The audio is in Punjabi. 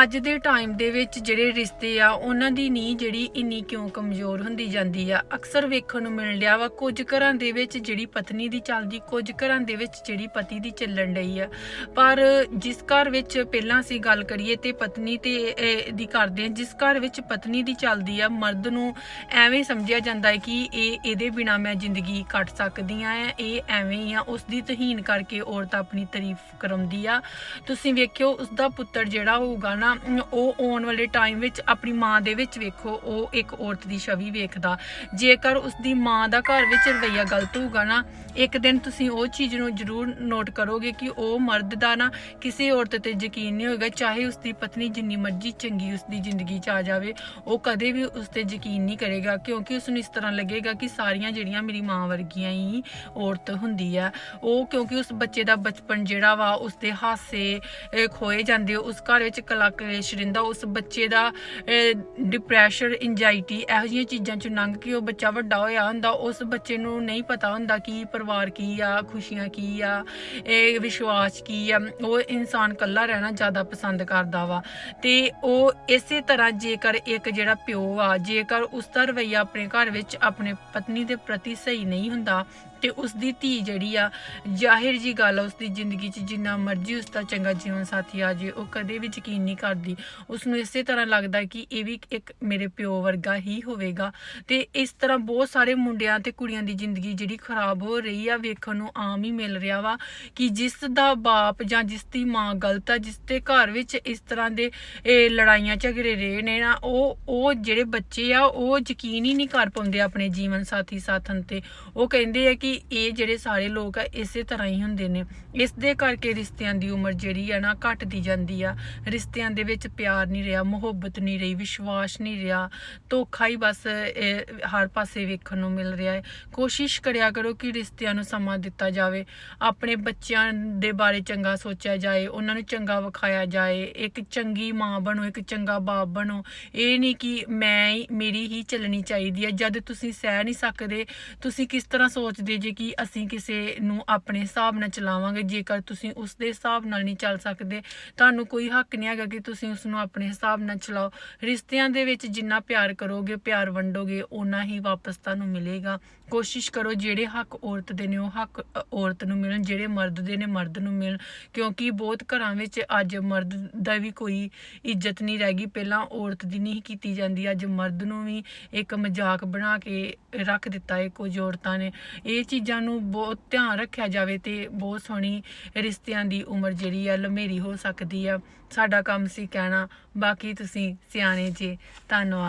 ਅੱਜ ਦੇ ਟਾਈਮ ਦੇ ਵਿੱਚ ਜਿਹੜੇ ਰਿਸ਼ਤੇ ਆ, ਉਹਨਾਂ ਦੀ ਨੀਂਹ ਜਿਹੜੀ ਇੰਨੀ ਕਿਉਂ ਕਮਜ਼ੋਰ ਹੁੰਦੀ ਜਾਂਦੀ ਆ? ਅਕਸਰ ਵੇਖਣ ਨੂੰ ਮਿਲ ਰਿਹਾ ਵਾ, ਕੁਝ ਘਰਾਂ ਦੇ ਵਿੱਚ ਜਿਹੜੀ ਪਤਨੀ ਦੀ ਚੱਲਦੀ, ਕੁਝ ਘਰਾਂ ਦੇ ਵਿੱਚ ਜਿਹੜੀ ਪਤੀ ਦੀ ਚੱਲਣ ਡਈ ਆ। ਪਰ ਜਿਸ ਘਰ ਵਿੱਚ ਪਹਿਲਾਂ ਅਸੀਂ ਗੱਲ ਕਰੀਏ ਤੇ ਪਤਨੀ ਤੇ ਦੀ ਕਰਦੇ ਆ, ਜਿਸ ਘਰ ਵਿੱਚ ਪਤਨੀ ਦੀ ਚੱਲਦੀ ਆ, ਮਰਦ ਨੂੰ ਐਵੇਂ ਸਮਝਿਆ ਜਾਂਦਾ ਹੈ ਕਿ ਇਹ ਇਹਦੇ ਬਿਨਾ ਮੈਂ ਜ਼ਿੰਦਗੀ ਕੱਟ ਸਕਦੀ ਆ, ਇਹ ਐਵੇਂ ਹੀ ਆ ਉਸ ਦੀ ਤਹੀਨ ਕਰਕੇ ਔਰਤ ਆਪਣੀ ਤਾਰੀਫ ਕਰਾਉਂਦੀ ਆ। ਤੁਸੀਂ ਵੇਖਿਓ ਉਸ ਦਾ ਪੁੱਤਰ ਜਿਹੜਾ ਹੋਊਗਾ ਨਾ, ਉਹ ਆਉਣ ਵਾਲੇ ਟਾਈਮ ਵਿੱਚ ਆਪਣੀ ਮਾਂ ਦੇ ਵਿੱਚ ਵੇਖੋ, ਉਹ ਇੱਕ ਔਰਤ ਦੀ ਛਵੀ ਵੇਖਦਾ। ਜੇਕਰ ਉਸ ਦੀ ਮਾਂ ਦਾ ਘਰ ਵਿੱਚ ਰਵਈਆ ਗਲਤ ਹੋਊਗਾ ਨਾ, ਇੱਕ ਦਿਨ ਤੁਸੀਂ ਉਹ ਚੀਜ਼ ਨੂੰ ਜ਼ਰੂਰ ਨੋਟ ਕਰੋਗੇ ਕਿ ਉਹ ਮਰਦ ਦਾ ਨਾ, ਕਿਸੇ ਔਰਤ ਤੇ ਯਕੀਨ ਨਹੀਂ ਹੋਏਗਾ, ਚਾਹੇ ਉਸ ਦੀ ਪਤਨੀ ਜਿੰਨੀ ਮਰਜ਼ੀ ਚੰਗੀ ਉਸ ਦੀ ਜ਼ਿੰਦਗੀ 'ਚ ਆ ਜਾਵੇ, ਉਹ ਕਦੇ ਵੀ ਉਸ ਤੇ ਯਕੀਨ ਨਹੀਂ ਕਰੇਗਾ, ਕਿਉਂਕਿ ਉਸ ਨੂੰ ਇਸ ਤਰ੍ਹਾਂ ਲੱਗੇਗਾ ਕਿ ਸਾਰੀਆਂ ਜਿਹੜੀਆਂ ਮੇਰੀ ਮਾਂ ਵਰਗੀਆਂ ਹੀ ਔਰਤ ਹੁੰਦੀ ਆ, ਉਹ ਕਿਉਂਕਿ ਉਸ ਬੱਚੇ ਦਾ ਬਚਪਨ ਜਿਹੜਾ ਵਾ ਉਸ ਦੇ ਹਾਸੇ ਖੋਏ ਜਾਂਦੇ ਉਸ ਘਰ ਵਿੱਚ ਕਲਾ ਕਲੇਸ਼ ਉਸ ਬੱਚੇ ਦਾ ਡਿਪਰੈਸ਼ਨ ਇੰਜਾਇਟੀ ਇਹੋ ਜਿਹੀਆਂ ਚੀਜ਼ਾਂ 'ਚੋਂ ਲੰਘ ਕੇ ਉਹ ਬੱਚਾ ਵੱਡਾ ਹੋਇਆ ਹੁੰਦਾ, ਉਸ ਬੱਚੇ ਨੂੰ ਨਹੀਂ ਪਤਾ ਹੁੰਦਾ ਕਿ ਪਰਿਵਾਰ ਕੀ ਆ, ਖੁਸ਼ੀਆਂ ਕੀ ਆ, ਇਹ ਵਿਸ਼ਵਾਸ ਕੀ ਆ, ਉਹ ਇਨਸਾਨ ਇਕੱਲਾ ਰਹਿਣਾ ਜ਼ਿਆਦਾ ਪਸੰਦ ਕਰਦਾ ਵਾ। ਤੇ ਉਹ ਇਸੇ ਤਰ੍ਹਾਂ ਜੇਕਰ ਇੱਕ ਜਿਹੜਾ ਪਿਓ ਆ, ਜੇਕਰ ਉਸ ਦਾ ਰਵੱਈਆ ਆਪਣੇ ਘਰ ਵਿੱਚ ਆਪਣੇ ਪਤਨੀ ਦੇ ਪ੍ਰਤੀ ਸਹੀ ਨਹੀਂ ਹੁੰਦਾ ਤੇ ਉਸ ਦੀ ਧੀ ਜਿਹੜੀ ਆ, ਜ਼ਾਹਿਰ ਜੀ ਗੱਲ ਆ ਉਸ ਦੀ ਜ਼ਿੰਦਗੀ 'ਚ, ਜਿੰਨਾ ਮਰਜ਼ੀ ਉਸ ਦਾ ਚੰਗਾ ਜੀਵਨ ਸਾਥੀ ਆ ਜੇ ਉਹ ਕਦੇ ਵੀ ਯਕੀਨ ਨਹੀਂ ਕਰਦੀ। ਉਸ ਨੂੰ ਇਸੇ ਤਰ੍ਹਾਂ ਲੱਗਦਾ ਕਿ ਇਹ ਵੀ ਇੱਕ ਮੇਰੇ ਪਿਓ ਵਰਗਾ ਹੀ ਹੋਵੇਗਾ। ਤੇ ਇਸ ਤਰ੍ਹਾਂ ਬਹੁਤ ਸਾਰੇ ਮੁੰਡਿਆਂ ਤੇ ਕੁੜੀਆਂ ਦੀ ਜ਼ਿੰਦਗੀ ਜਿਹੜੀ ਖਰਾਬ ਹੋ ਰਹੀ ਆ, ਵੇਖਣ ਨੂੰ ਆਮ ਹੀ ਮਿਲ ਰਿਹਾ ਵਾ ਕਿ ਜਿਸ ਦਾ ਬਾਪ ਜਾਂ ਜਿਸ ਦੀ ਮਾਂ ਗਲਤ ਆ, ਜਿਸ ਦੇ ਘਰ ਵਿੱਚ ਇਸ ਤਰ੍ਹਾਂ ਦੇ, ਇਹ ਲੜਾਈਆਂ ਝਗੜੇ ਰਹੇ ਨੇ ਨਾ, ਉਹ ਉਹ ਜਿਹੜੇ ਬੱਚੇ ਆ, ਉਹ ਯਕੀਨ ਹੀ ਨਹੀਂ ਕਰ ਪਾਉਂਦੇ ਆਪਣੇ ਜੀਵਨ ਸਾਥੀ ਸਾਥਣ ਤੇ। ਉਹ ਕਹਿੰਦੇ ਆ ਕਿ ਇਹ ਜਿਹੜੇ ਸਾਰੇ ਲੋਕ ਆ, ਇਸੇ ਤਰ੍ਹਾਂ ਹੀ ਹੁੰਦੇ ਨੇ। ਇਸ ਦੇ ਕਰਕੇ ਰਿਸ਼ਤਿਆਂ ਦੀ ਉਮਰ ਜਿਹੜੀ ਆ ਨਾ ਘਟਦੀ ਜਾਂਦੀ ਆ। ਰਿਸ਼ਤਿਆਂ ਦੇ ਵਿੱਚ ਪਿਆਰ ਨਹੀਂ ਰਿਹਾ, ਮੁਹੱਬਤ ਨਹੀਂ ਰਹੀ, ਵਿਸ਼ਵਾਸ ਨਹੀਂ ਰਿਹਾ। ਧੋਖਾ ਹੀ ਬਸ ਹਰ ਪਾਸੇ ਵੇਖਣ ਨੂੰ ਮਿਲ ਰਿਹਾ ਹੈ। ਕੋਸ਼ਿਸ਼ ਕਰਿਆ ਕਰੋ ਕਿ ਰਿਸ਼ਤਿਆਂ ਨੂੰ ਸਮਾਂ ਦਿੱਤਾ ਜਾਵੇ। ਆਪਣੇ ਬੱਚਿਆਂ ਦੇ ਬਾਰੇ ਚੰਗਾ ਸੋਚਿਆ ਜਾਏ, ਉਹਨਾਂ ਨੂੰ ਚੰਗਾ ਵਿਖਾਇਆ ਜਾਏ। ਇੱਕ ਚੰਗੀ ਮਾਂ ਬਣੋ, ਇੱਕ ਚੰਗਾ ਬਾਪ ਬਣੋ। ਇਹ ਨਹੀਂ ਕਿ ਮੈਂ ਹੀ, ਮੇਰੀ ਹੀ ਚੱਲਣੀ ਚਾਹੀਦੀ ਹੈ। ਜਦ ਤੁਸੀਂ ਸਹਿ ਨਹੀਂ ਸਕਦੇ, ਤੁਸੀਂ ਕਿਸ ਤਰ੍ਹਾਂ ਸੋਚਦੇ ਜੇ ਕਿ ਅਸੀਂ ਕਿਸੇ ਨੂੰ ਆਪਣੇ ਹਿਸਾਬ ਨਾਲ ਚਲਾਵਾਂਗੇ, ਜੇਕਰ ਤੁਸੀਂ ਉਸ ਦੇ ਹਿਸਾਬ ਨਾਲ ਨਹੀਂ ਚੱਲ ਸਕਦੇ, ਤੁਹਾਨੂੰ ਕੋਈ ਹੱਕ ਨਹੀਂ ਹੈਗਾ ਕਿ ਤੁਸੀਂ ਉਸ ਨੂੰ ਆਪਣੇ ਹਿਸਾਬ ਨਾਲ ਚਲਾਓ। ਰਿਸ਼ਤਿਆਂ ਦੇ ਵਿੱਚ ਜਿੰਨਾ ਪਿਆਰ ਕਰੋਗੇ, ਪਿਆਰ ਵੰਡੋਗੇ, ਓਨਾ ਹੀ ਵਾਪਸ ਤੁਹਾਨੂੰ ਮਿਲੇਗਾ। ਕੋਸ਼ਿਸ਼ ਕਰੋ ਜਿਹੜੇ ਹੱਕ ਔਰਤ ਦੇ ਨੇ, ਉਹ ਹੱਕ ਔਰਤ ਨੂੰ ਮਿਲਣ, ਜਿਹੜੇ ਮਰਦ ਦੇ ਨੇ, ਮਰਦ ਨੂੰ ਮਿਲਣ। ਕਿਉਂਕਿ ਬਹੁਤ ਘਰਾਂ ਵਿੱਚ ਅੱਜ ਮਰਦ ਦਾ ਵੀ ਕੋਈ ਇੱਜ਼ਤ ਨਹੀਂ ਰਹਿ ਗਈ। ਪਹਿਲਾਂ ਔਰਤ ਦੀ ਨਹੀਂ ਕੀਤੀ ਜਾਂਦੀ, ਅੱਜ ਮਰਦ ਨੂੰ ਵੀ ਇੱਕ ਮਜ਼ਾਕ ਬਣਾ ਕੇ ਰੱਖ ਦਿੱਤਾ ਹੈ ਕੁਝ ਔਰਤਾਂ ਨੇ। ਇਹ ਚੀਜ਼ਾਂ ਨੂੰ ਬਹੁਤ ਧਿਆਨ ਰੱਖਿਆ ਜਾਵੇ ਤੇ ਬਹੁਤ ਸੋਹਣੀ ਰਿਸ਼ਤਿਆਂ ਦੀ ਉਮਰ ਜਿਹੜੀ ਆ ਲੰਮੇਰੀ ਹੋ ਸਕਦੀ ਆ। ਸਾਡਾ ਕੰਮ ਸੀ ਕਹਿਣਾ, ਬਾਕੀ ਤੁਸੀਂ ਸਿਆਣੇ ਜੇ, ਧੰਨਵਾਦ।